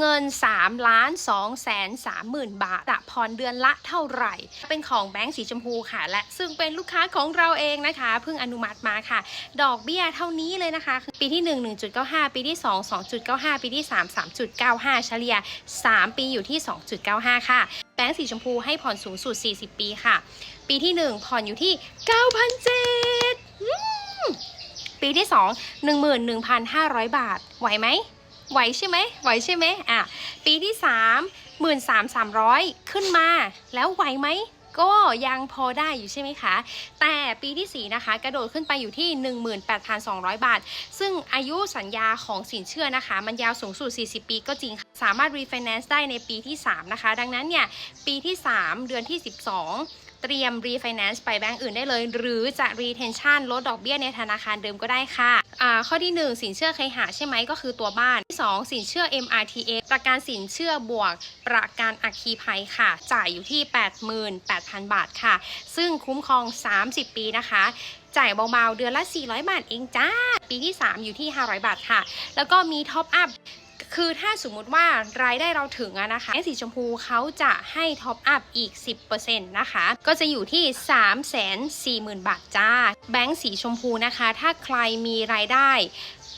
เงิน3ล้าน2แสน3หมื่นบาทจะผ่อนเดือนละเท่าไหร่ เป็นของแบงก์สีชมพูค่ะ และซึ่งเป็นลูกค้าของเราเองนะคะ เพิ่งอนุมัติมาค่ะ ดอกเบี้ยเท่านี้เลยนะคะคือปีที่ 1 1.95 ปีที่ 2 2.95 ปีที่ 3 3.95 เฉลี่ย 3 ปีอยู่ที่ 2.95 ค่ะแบงก์สีชมพูให้ผ่อนสูงสุด 40 ปีค่ะ ปีที่ 1 ผ่อนอยู่ที่ 9,700ปีที่ 2 11,500 บาท ไหวไหม ไหวใช่ไหมไหวใช่ไหมอะปีที่3 13,300ขึ้นมา แล้วไหวไหมก็ยังพอได้อยู่ใช่ไหมคะ แต่ปีที่ 4 นะคะ กระโดดขึ้นไปอยู่ที่ 18,200 บาท ซึ่งอายุสัญญาของสินเชื่อนะคะ มันยาวสูงสุด 40 ปีก็จริง สามารถ refinance ได้ในปีที่ 3 นะคะ ดังนั้นเนี่ย ปีที่ 3 เดือนที่ 12 เตรียม refinance ไปแบงก์อื่นได้เลย หรือจะ retention ลดดอกเบี้ยในธนาคารเดิมก็ได้ค่ะอ่าข้อที่ 1 สินเชื่อเคหะใช่ไหมก็คือตัวบ้านที่ 2 สินเชื่อ MRTA ประกันสินเชื่อบวกประกันอัคคีภัยค่ะ จ่ายอยู่ที่ 88,000 บาทค่ะ ซึ่งคุ้มครอง 30 ปีนะคะจ่ายเบาๆ เดือนละ 400 บาทเองจ้า ปีที่ 3 อยู่ที่ 500 บาทค่ะ แล้วก็มีท็อปอัพ คือถ้าสมมุติว่ารายได้เราถึงอะนะคะแบงก์สีชมพูเขาจะให้ท็อปอัพอีก 10%นะคะ ก็จะอยู่ที่ 3 4 0 0 0 0 บาทจ้า แบงก์สีชมพูนะคะ ถ้าใครมีรายได้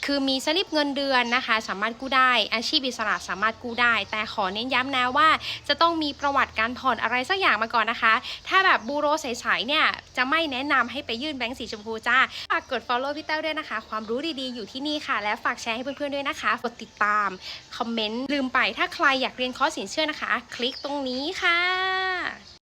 คือมีสลิปเงินเดือนนะคะ สามารถกู้ได้ อาชีพอิสระสามารถกู้ได้ แต่ขอเน้นย้ำนะว่า จะต้องมีประวัติการผ่อนอะไรสักอย่างมาก่อนนะคะ ถ้าแบบบูโรใสๆเนี่ยจะไม่แนะนำให้ไปยื่นแบงก์สีชมพูจ้าฝากกด follow พี่เต้าด้วยนะคะ ความรู้ดีๆอยู่ที่นี่ค่ะ และฝากแชร์ให้เพื่อนๆด้วยนะคะกดติดตามคอมเมนต์ลืมไปถ้าใครอยากเรียนคอร์สสินเชื่อนะคะ คลิกตรงนี้ค่ะ